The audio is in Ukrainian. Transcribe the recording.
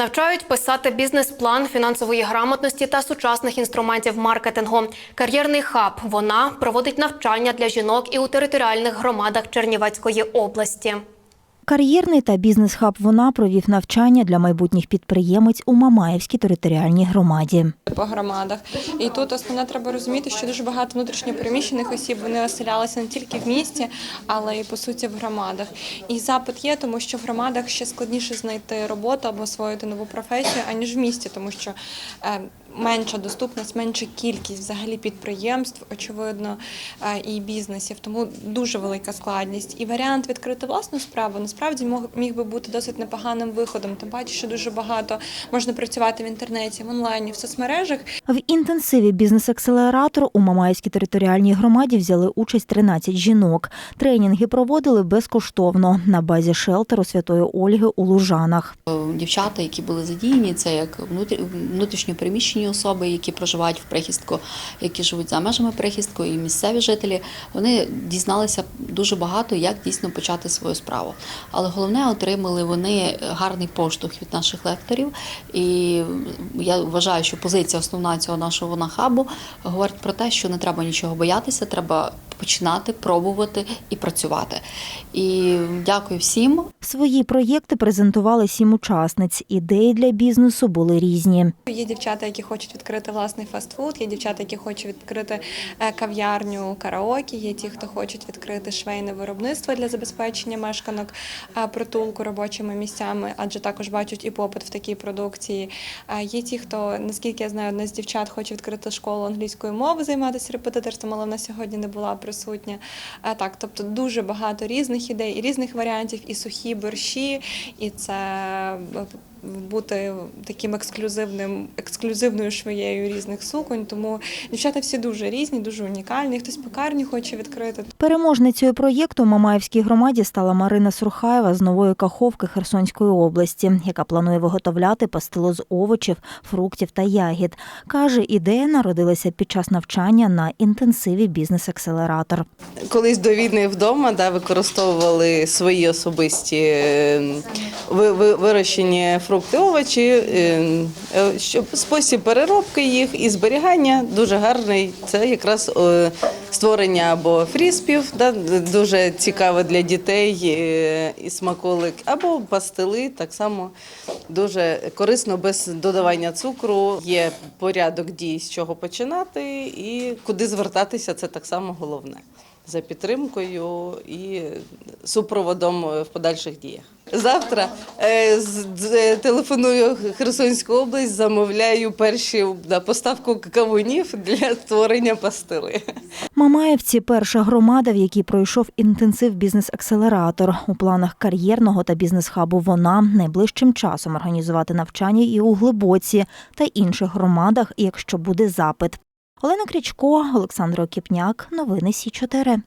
Навчають писати бізнес-план фінансової грамотності та сучасних інструментів маркетингу. Кар'єрний хаб вона проводить навчання для жінок і у територіальних громадах Чернівецької області. Кар'єрний та бізнес-хаб вона провів навчання для майбутніх підприємець у Мамаївській територіальній громаді. по громадах. І тут основне треба розуміти, що дуже багато внутрішньопереміщених осіб вони оселялися не тільки в місті, але й по суті в громадах. І запит є, тому що в громадах ще складніше знайти роботу або освоїти нову професію, аніж в місті, тому що е, менша доступність, менша кількість взагалі підприємств, очевидно, е, і бізнесів. Тому дуже велика складність. І варіант відкрити власну справу насправді мог- міг би бути досить непоганим виходом. Тим паче, що дуже багато можна працювати в інтернеті, в онлайні, в соцмережах. В інтенсиві бізнес-акселератор у Мамаївській територіальній громаді взяли участь 13 жінок. Тренінги проводили безкоштовно на базі шелтеру Святої Ольги у Лужанах. Дівчата, які були задіяні, це як внутрі- внутрішньо переміщені особи, які проживають в прихистку, які живуть за межами прихистку, і місцеві жителі. Вони дізналися дуже багато, як дійсно почати свою справу. Але головне, отримали вони гарний поштовх від наших лекторів. І я вважаю, що позиція основна цього нашого вона-хабу говорить про те, що не треба нічого боятися, треба починати, пробувати і працювати. І дякую всім. Свої проєкти презентували сім учасниць. Ідеї для бізнесу були різні. Є дівчата, які хочуть відкрити власний фастфуд, є дівчата, які хочуть відкрити е, кав'ярню караоке, є ті, хто хочуть відкрити швейне виробництво для забезпечення мешканок е, притулку робочими місцями, адже також бачать і попит в такій продукції. Е, Є ті, хто, наскільки я знаю, одна з дівчат хоче відкрити школу англійської мови, займатися репетиторством, але вона сьогодні не була присутня. а Так, тобто дуже багато різних ідей, і різних варіантів, і сухі борщі, і це е, бути таким ексклюзивним, ексклюзивною швеєю різних суконь. Тому дівчата всі дуже різні, дуже унікальні. Хтось пекарню хоче відкрити. Переможницею проєкту в Мамаївській громаді стала Марина Сурхаєва з нової каховки Херсонської області, яка планує виготовляти пастило з овочів, фруктів та ягід. Каже, ідея народилася під час навчання на інтенсиві бізнес-акселератор. Колись до війни вдома да, використовували свої особисті е, ви- ви- вирощені фрукти, овочі, е, е, щоб спосіб переробки їх і зберігання дуже гарний. Це якраз е, створення або фріспів, дуже цікаве для дітей і смаколик, або пастили, так само дуже корисно без додавання цукру. Є порядок дій, з чого починати, і куди звертатися, це так само головне. За підтримкою і супроводом в подальших діях. Завтра е, з- телефоную Херсонську область, замовляю перші да, поставку кавунів для створення пастили. Мамаївці перша громада, в якій пройшов інтенсив бізнес-акселератор. У планах кар'єрного та бізнес-хабу вона найближчим часом організувати навчання і у Глибоці та інших громадах, якщо буде запит. Олена Крічко, Олександр Окіпняк. Новини Сі 4